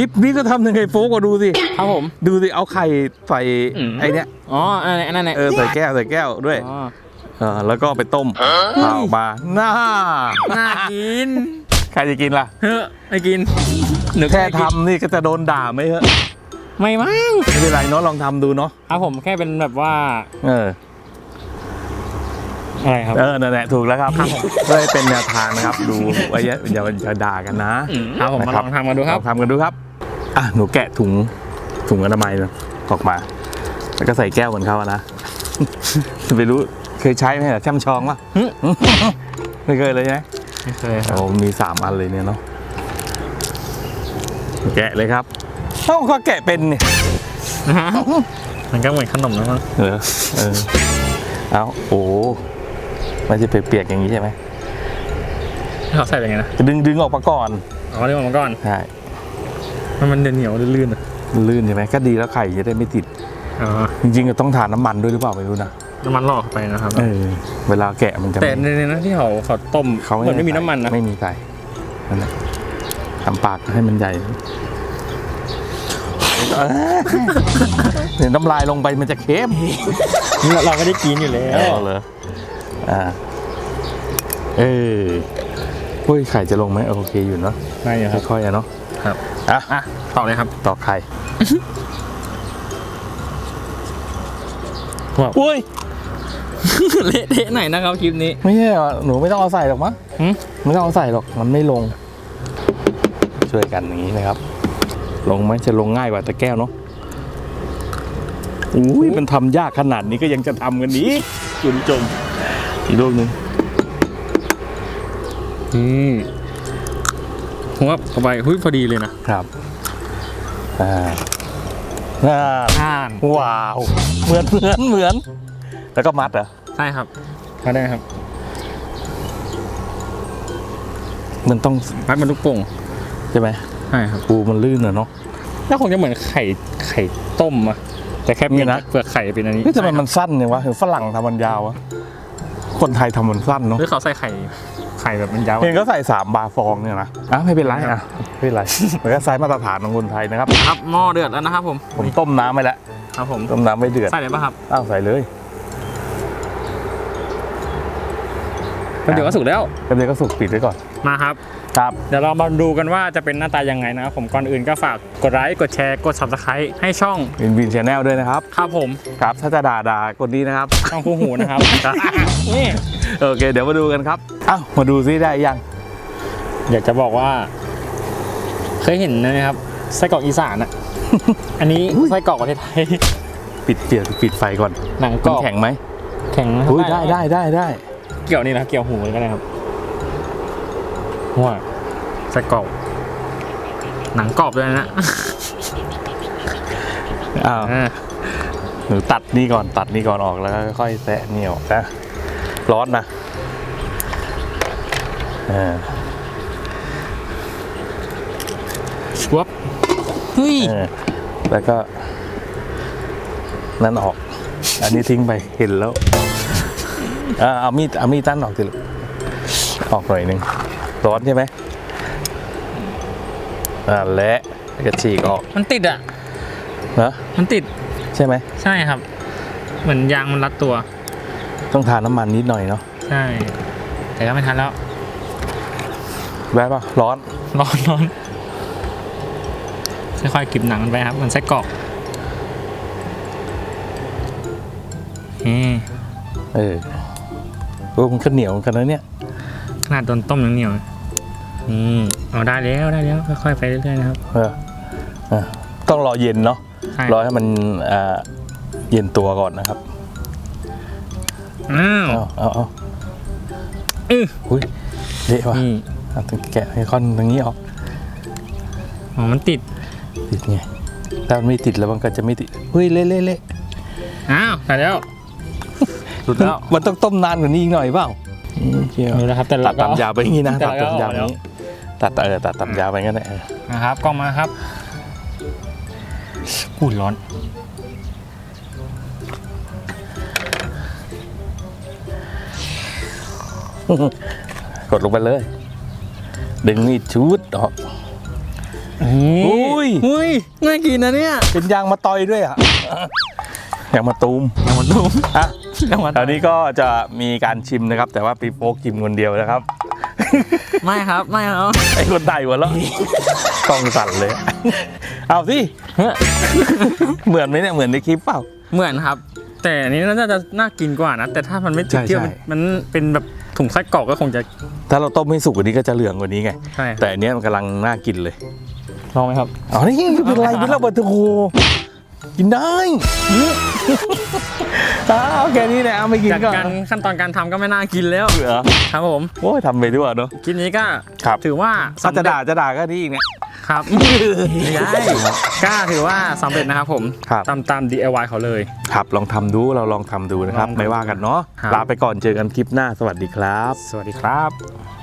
ลิปนี้ก็ทำยังไงโฟกก็ดูสิ ครับผม ดูสิ เอาไข่ใส่อืม ไอ้เนี้ยอ๋ออันนั้นอันนั้นเออใส่แก้วใส่แก้วด้วยอ๋อเออแล้วก็ไปต้มเอาออกมาน่าน่ากินใครจะกินล่ะ เฮ้ยไม่กินหนูก็แค่ไม่กินทำนี่ก็จะโดนด่าไหมเหรอไม่มั้งไม่เป็นไรเนาะลองทำดูเนาะครับผมแค่เป็นแบบว่าเออ อะไรครับ เออนั่นแหละถูกแล้วครับเพื่อให้เป็นแนวทางนะครับ ดูไว้อย่าอย่าอย่าด่ากันนะครับผมมานะลองทำกันดูครับ ลองทำกันดูครับ อะหนูแกะถุงถุงอนามัยนะออกมา แล้วก็ใส่แก้วเหมือนเขาอะนะไปรู้เคยใช้ไหมล่ะช่ำชองปะหึไม่เคยเลยใช่ไหมไม่เคยครับโอ้มีสามอันเลยเนี่ยเนาะแกะเลยครับเอ้าก็แกะเป็นเนี่ยมันก็เหมือนขนมนะมั้งเออเออเอาโอ้มันจะเปียกๆอย่างนี้ใช่ไหมเขาใส่เป็นไงนะจะดึงดึงออกมาก่อนอ๋อเรียกว่ามันก่อนใช่ มันมันเหนียวๆลื่นๆอะลื่นใช่ไหมก็ดีแล้วไข่จะได้ไม่ติด อ๋อจริงๆก็ต้องทานน้ำมันด้วยหรือเปล่าไม่รู้นะน้ำมันลอกไปนะครับ เออเวลาแกะมันจะแต่ในในนั้นที่เขาเขาต้มเขาเหมือนไม่มีน้ำมันนะไม่มีใส่นั่นแหละทำปากให้มันใหญ่เอ้ยเดี๋ยวน้ำลายลงไปมันจะเค็มเราเราไม่ได้กินอยู่แล้วเอาเลยอ่าเออเฮ้ยไข่จะลงไหมโอเคอยู่เนาะได้อยู่ครับค่อยๆอะเนาะ ครับอะอะต่อเลยครับ ต่อไข่ว้าวอุ้ยเละเทะหน่อยนะครับคลิปนี้ ไม่ใช่หรอหนูไม่ต้องเอาใส่หรอกมั้งหืมไม่ต้องเอาใส่หรอกมันไม่ลง ช่วยกันอย่างนี้นะครับ ลงไหมจะลงง่ายกว่าตะแก้วเนาะอุ้ยมันทำยากขนาดนี้ก็ยังจะทำกันนี้คุณจมอีกลูกหนึ่งอืม ผมว่าเข้าไปหุ้ยพอดีเลยนะครับอ่าอ่าอ่านว้าว เหมือนเหมือนเหมือน แล้วก็มัดเหรอใช่ครับมาได้ครับ มันต้องมัดมันลูกโป่งใช่ไหมใช่ครับปูมันลื่นอะเนาะแล้วคงจะเหมือนไข่ไข่ต้มอะแต่แค่เปลี่ยนนี่นะเปลือกไข่เป็นอันนี้นี่ทำไมมันสั้นเนี่ยวะถึงฝรั่งทำมันยาววะ คนไทยทำมันสั้นเนาะหรือเขาใส่ไข่ไข่แบบมันยาวเห็นก็ใส่สามบาฟองเนี่ยนะอะไม่เป็นไรอะไม่เป็นไรมันก็ไซส์มาตรฐานของคนไทยนะครับครับหม้อเดือดแล้วนะครับผมผมต้มน้ำไปแล้วครับผมต้มน้ำไม่เดือดใส่เลยป่ะครับอ้าวใส่เลยแล้วเดี๋ยวก็สุกแล้วแล้วเดี๋ยวก็สุกปิดไว้ก่อน มาครับ ครับเดี๋ยวเรามาดูกันว่าจะเป็นหน้าตายังไงนะครับผมก่อนอื่นก็ฝากกดไลค์กดแชร์กด subscribe ให้ช่องวินวินชาแนลด้วยนะครับ ครับผม ครับถ้าจะด่าด่ากดนี้นะครับช่องคู่หูนะครับ นี่โอเค เดี๋ยวมาดูกันครับอ้าวมาดูซิได้ยัง อยากจะบอกว่า เคยเห็นนะครับไส้กรอกอีสานอะอันนี้ไส้กรอกประเทศไทยปิดเปลี่ยนปิดไฟก่อนหนังกมัรนอบแข็งไหมแข็งนะครับอุ้ยได้ได้ได้ได้เกี่ยวนี่นะครับเกี่ยวหูก็ได้ครับ ว่าไส้กรอกหนังกรอบด้วยนะอ้าวอ่าหนูตัดนี่ก่อนตัดนี่ก่อนออกแล้วก็ค่อยๆแตะนี่ออกนะร้อนนะอ่าวับเฮ้ยเออแล้วก็ นั่นออก อันนี้ทิ้งไปเห็นแล้วอ่าเอามีดเอามีดตั้นออกสิลูกออกหน่อยหนึ่ง ร้อนใช่ไหมอ่าและแล้วก็ฉีกออกมันติดอะนะมันติดใช่ไหมใช่ครับ เหมือนยางมันรัดตัว ต้องทาน้ำมันนิดหน่อยเนาะใช่ แต่ก็ไม่ทันแล้วแวะปะร้อนร้อนร้อนค่อยๆกริบหนังมันไปครับเหมันไส้กรอกอืมเออโอ้มันก็เหนียวเหมือนกันนะเนี่ยข นาดโดนต้มยังเหนียวเลยนี่เอาได้แล้วได้แล้วค่อยๆไปเรื่อยๆนะครับ เออเออต้องรอเย็นเนาะใช่รอให้มันอ่าเย็นตัวก่อนนะครับอ้าวเอาเอาเอาอื้ออุ้ยเละว่ะนี่เอาต้องแกะให้ค่อนตรงนี้ออกอ๋อมันติดติดไงถ้ามันไม่ติดแล้วมันก็จะไม่ติดเฮ้ยเละเละเละอ้าวได้แล้ว หลุดแล้ว มันต้องต้มนานกว่านี้อีกหน่อยเปล่าอืม เชียวนี่นะครับแต่ตัเราดก็ตามยาวไปอย่างนี้นะแต่ตัดเราก็ตามยาวเอาอย่างนี้ตัดเออตัดตามยาวไปงั้นแหละเออนะครับกล้องมาครับอู้ร้อนกดลงไปเลย ดึงมีดชุดออกอุ้ยอุ้ยน่ากินนะเนี่ย เป็นยางมาตอยด้วยอะยางมาตูมยังมันตุ้มอะ ยังมันคราวนี้ก็จะมีการชิมนะครับ แต่ว่าปีโป๊กกินคนเดียวนะครับ ไม่ครับไม่ครับไอ้คนไทยหัวเราะต้องสั่นเลย เอาสิเหมือนไหมเนี่ยเหมือนในคลิปเปล่า เหมือนครับ แต่อันนี้น่าจะน่ากินกว่านะ แต่ถ้ามันไม่ติดใช่เที่ยวใช่มันมันเป็นแบบถุงไส้กรอกก็คงจะ ถ้าเราต้มให้สุกกว่านี้ก็จะเหลืองกว่านี้ไงใช่แต่อันเนี้ยมันกำลังน่ากินเลยลองไหมครับ อ๋อ นี่ไม่เป็นไรไม่เล่าบัตโฮ กินได้อ้าวแค่นี้แหละเอาไม่กินจากก็การขั้นตอนการทำก็ไม่น่ากินแล้ว เหลือครับผม โอ้ยทำไปด้วยเนาะคลิปนี้ก็ครับถือว่าถ้าสำจะเร็จด่าจะด่าก็นี่อีกเนี่ย ครับไม่ได้ก็ถือว่าสำเร็จนะครับผมครับ ตามตาม DIY เขาเลย ครับลองทำดูเราลองทำดูนะครับ ลองดูไม่ว่ากันเนาะครับ ลาไปก่อนเจอกันคลิปหน้าสวัสดีครับ สวัสดีครับ